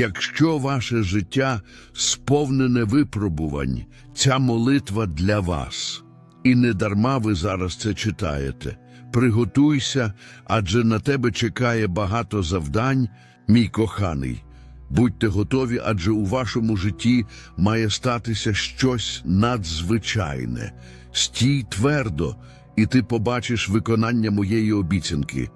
Якщо ваше життя сповнене випробувань, ця молитва для вас. І не дарма ви зараз це читаєте. Приготуйся, адже на тебе чекає багато завдань, мій коханий. Будьте готові, адже у вашому житті має статися щось надзвичайне. Стій твердо, і ти побачиш виконання моєї обіцянки.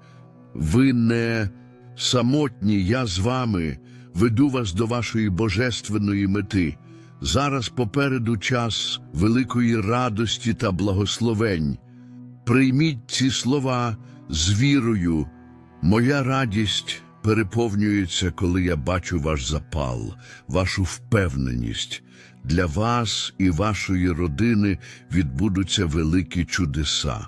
Ви не самотні, я з вами веду вас до вашої божественної мети. Зараз попереду час великої радості та благословень. Прийміть ці слова з вірою. Моя радість переповнюється, коли я бачу ваш запал, вашу впевненість. Для вас і вашої родини відбудуться великі чудеса.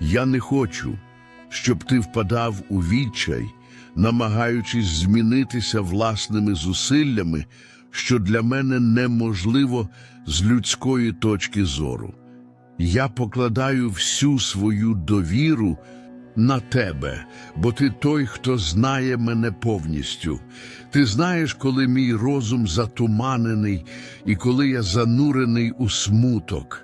Я не хочу, щоб ти впадав у відчай, намагаючись змінитися власними зусиллями, що для мене неможливо з людської точки зору. Я покладаю всю свою довіру на тебе, бо ти той, хто знає мене повністю. Ти знаєш, коли мій розум затуманений і коли я занурений у смуток.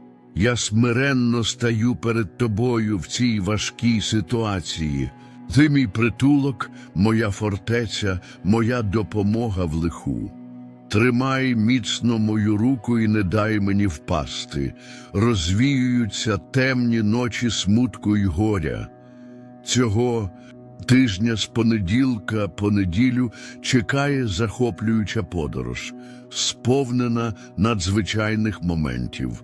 Я смиренно стаю перед тобою в цій важкій ситуації. Ти мій притулок, моя фортеця, моя допомога в лиху. Тримай міцно мою руку і не дай мені впасти. Розвіюються темні ночі смутку й горя. Цього тижня з понеділка по неділю чекає захоплююча подорож, сповнена надзвичайних моментів.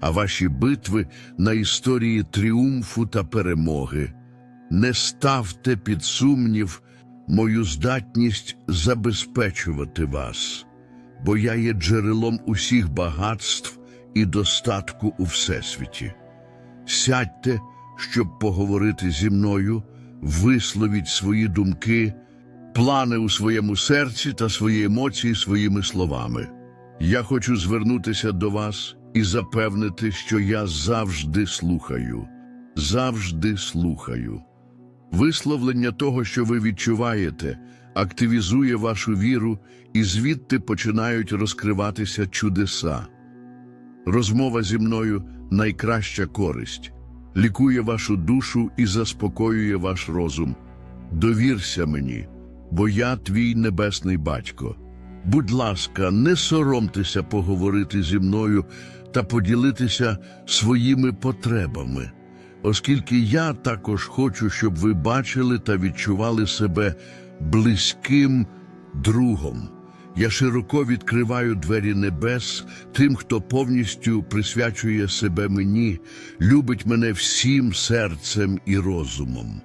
а ваші битви на історії тріумфу та перемоги. Не ставте під сумнів мою здатність забезпечувати вас, бо я є джерелом усіх багатств і достатку у всесвіті. Сядьте, щоб поговорити зі мною, висловіть свої думки, плани у своєму серці та свої емоції своїми словами. Я хочу звернутися до вас і запевнити, що я завжди слухаю, завжди слухаю. Висловлення того, що ви відчуваєте, активізує вашу віру, і звідти починають розкриватися чудеса. Розмова зі мною найкраща користь, лікує вашу душу і заспокоює ваш розум. Довірся мені, бо я твій небесний батько. Будь ласка, не соромтеся поговорити зі мною та поділитися своїми потребами, оскільки я також хочу, щоб ви бачили та відчували себе близьким другом. Я широко відкриваю двері небес тим, хто повністю присвячує себе мені, любить мене всім серцем і розумом.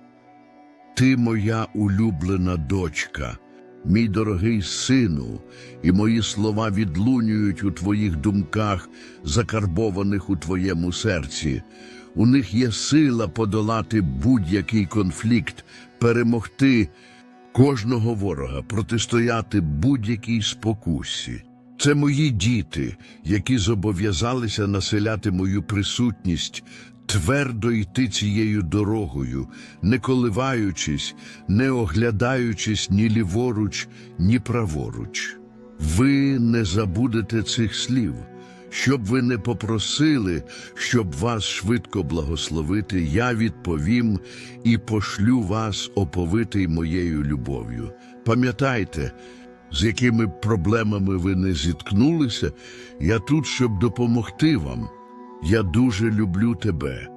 Ти моя улюблена дочка, мій дорогий сину, і мої слова відлунюють у твоїх думках, закарбованих у твоєму серці. У них є сила подолати будь-який конфлікт, перемогти кожного ворога, протистояти будь-якій спокусі. Це мої діти, які зобов'язалися населяти мою присутність, твердо йти цією дорогою, не коливаючись, не оглядаючись ні ліворуч, ні праворуч. Ви не забудете цих слів. Щоб ви не попросили, щоб вас швидко благословити, я відповім і пошлю вас оповитий моєю любов'ю. Пам'ятайте, з якими проблемами ви не зіткнулися, я тут, щоб допомогти вам. Я дуже люблю тебе.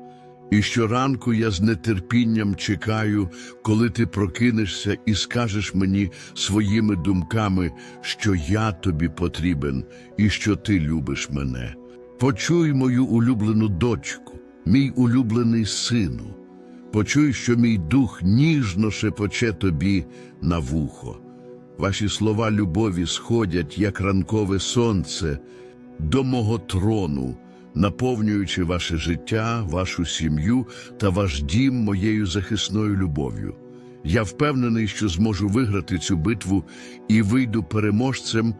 І щоранку я з нетерпінням чекаю, коли ти прокинешся і скажеш мені своїми думками, що я тобі потрібен і що ти любиш мене. Почуй мою улюблену дочку, мій улюблений сину. Почуй, що мій дух ніжно шепоче тобі на вухо. Ваші слова любові сходять, як ранкове сонце, до мого трону, наповнюючи ваше життя, вашу сім'ю та ваш дім моєю захисною любов'ю. Я впевнений, що зможу виграти цю битву і вийду переможцем,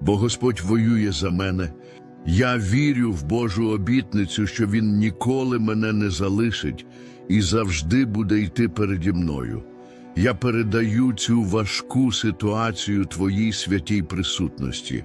бо Господь воює за мене. Я вірю в Божу обітницю, що Він ніколи мене не залишить і завжди буде йти переді мною. Я передаю цю важку ситуацію Твоїй святій присутності.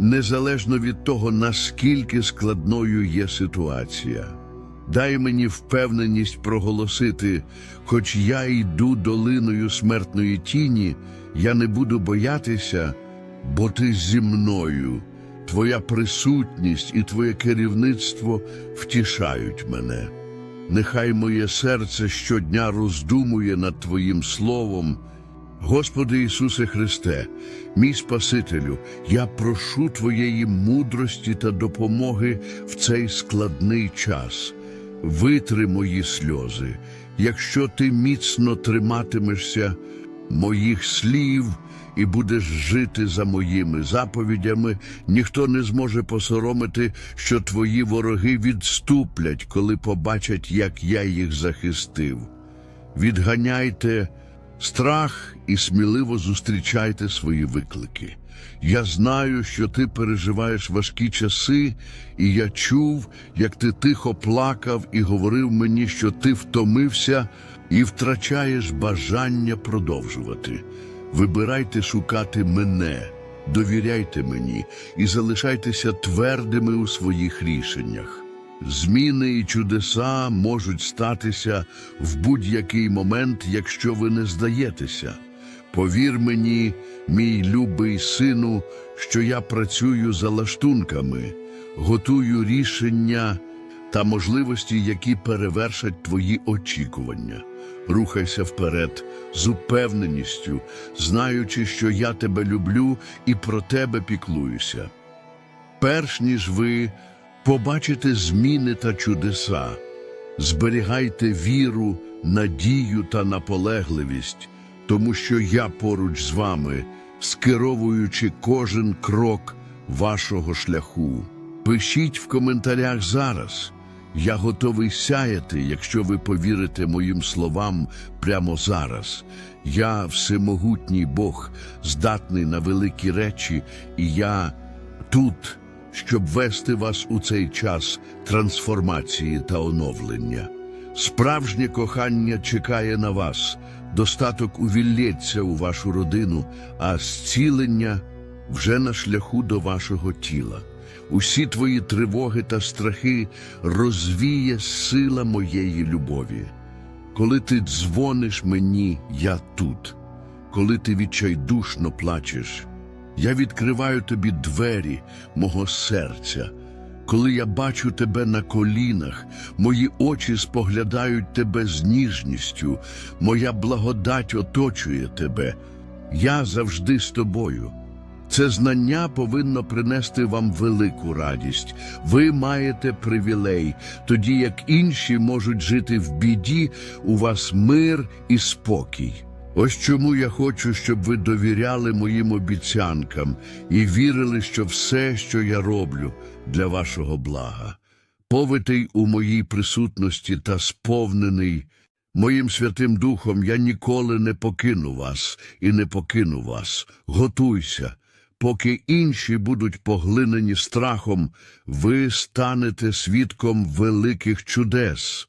незалежно від того, наскільки складною є ситуація. Дай мені впевненість проголосити, хоч я йду долиною смертної тіні, я не буду боятися, бо ти зі мною. Твоя присутність і Твоє керівництво втішають мене. Нехай моє серце щодня роздумує над Твоїм Словом. Господи Ісусе Христе, мій Спасителю, я прошу Твоєї мудрості та допомоги в цей складний час. Витри мої сльози, якщо ти міцно триматимешся моїх слів і будеш жити за моїми заповідями, ніхто не зможе посоромити, що твої вороги відступлять, коли побачать, як я їх захистив. Відганяйте страх і сміливо зустрічайте свої виклики. Я знаю, що ти переживаєш важкі часи, і я чув, як ти тихо плакав і говорив мені, що ти втомився і втрачаєш бажання продовжувати. Вибирайте шукати мене, довіряйте мені і залишайтеся твердими у своїх рішеннях. Зміни і чудеса можуть статися в будь-який момент, якщо ви не здаєтеся. Повір мені, мій любий сину, що я працюю за лаштунками, готую рішення та можливості, які перевершать твої очікування. Рухайся вперед з упевненістю, знаючи, що я тебе люблю і про тебе піклуюся. Перш ніж ви побачите зміни та чудеса, зберігайте віру, надію та наполегливість, тому що я поруч з вами, скеровуючи кожен крок вашого шляху. Пишіть в коментарях зараз. Я готовий сяяти, якщо ви повірите моїм словам прямо зараз. Я всемогутній Бог, здатний на великі речі, і я тут, щоб вести вас у цей час трансформації та оновлення. Справжнє кохання чекає на вас, достаток увілється у вашу родину, а зцілення вже на шляху до вашого тіла. Усі твої тривоги та страхи розвіє сила моєї любові. Коли ти дзвониш мені, я тут. Коли ти відчайдушно плачеш, я відкриваю тобі двері мого серця. Коли я бачу тебе на колінах, мої очі споглядають тебе з ніжністю, моя благодать оточує тебе. Я завжди з тобою. Це знання повинно принести вам велику радість. Ви маєте привілей, тоді як інші можуть жити в біді, у вас мир і спокій. Ось чому я хочу, щоб ви довіряли моїм обіцянкам і вірили, що все, що я роблю, для вашого блага. Повитий у моїй присутності та сповнений моїм Святим Духом, я ніколи не покину вас і не покину вас. Готуйся. Поки інші будуть поглинені страхом, ви станете свідком великих чудес.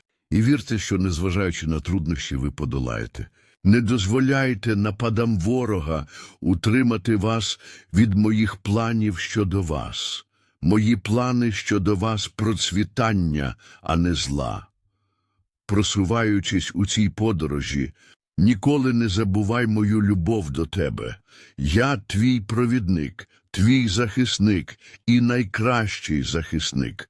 і вірте, що, незважаючи на труднощі, ви подолаєте. Не дозволяйте нападам ворога утримати вас від моїх планів щодо вас. Мої плани щодо вас процвітання, а не зла. Просуваючись у цій подорожі, ніколи не забувай мою любов до тебе. Я твій провідник, твій захисник і найкращий захисник.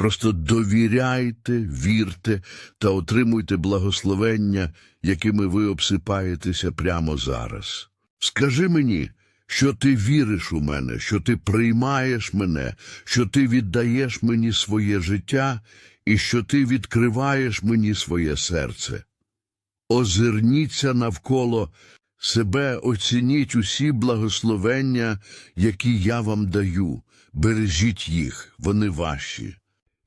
Просто довіряйте, вірте та отримуйте благословення, якими ви обсипаєтеся прямо зараз. Скажи мені, що ти віриш у мене, що ти приймаєш мене, що ти віддаєш мені своє життя і що ти відкриваєш мені своє серце. Озирніться навколо себе, оцініть усі благословення, які я вам даю, бережіть їх, вони ваші.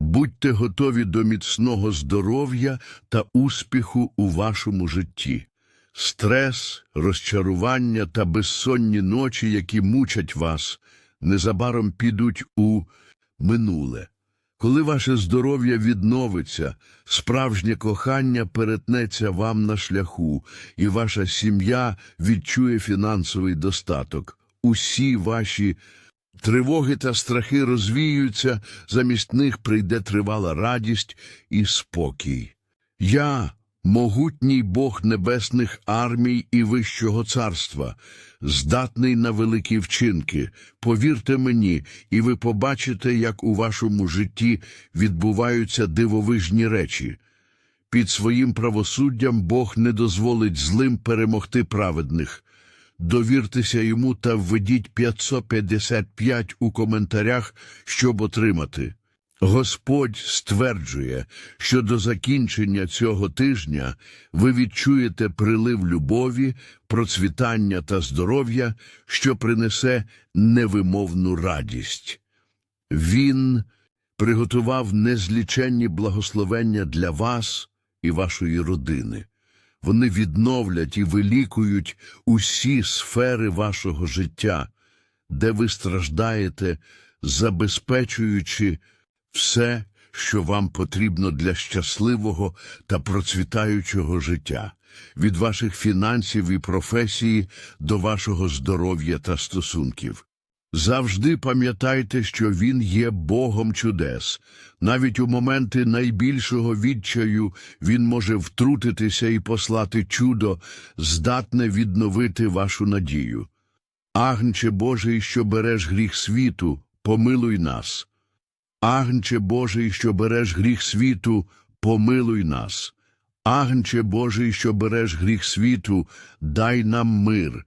Будьте готові до міцного здоров'я та успіху у вашому житті. Стрес, розчарування та безсонні ночі, які мучать вас, незабаром підуть у минуле. Коли ваше здоров'я відновиться, справжнє кохання перетнеться вам на шляху, і ваша сім'я відчує фінансовий достаток. Усі ваші тривоги та страхи розвіються, замість них прийде тривала радість і спокій. Я, могутній Бог небесних армій і вищого царства, здатний на великі вчинки. Повірте мені, і ви побачите, як у вашому житті відбуваються дивовижні речі. Під своїм правосуддям Бог не дозволить злим перемогти праведних. Довіртеся йому та введіть 555 у коментарях, щоб отримати. Господь стверджує, що до закінчення цього тижня ви відчуєте прилив любові, процвітання та здоров'я, що принесе невимовну радість. Він приготував незліченні благословення для вас і вашої родини. Вони відновлять і вилікують усі сфери вашого життя, де ви страждаєте, забезпечуючи все, що вам потрібно для щасливого та процвітаючого життя, від ваших фінансів і професії до вашого здоров'я та стосунків. Завжди пам'ятайте, що Він є Богом чудес. Навіть у моменти найбільшого відчаю Він може втрутитися і послати чудо, здатне відновити вашу надію. Агнче Божий, що береш гріх світу, помилуй нас. Агнче Божий, що береш гріх світу, помилуй нас. Агнче Божий, що береш гріх світу, дай нам мир.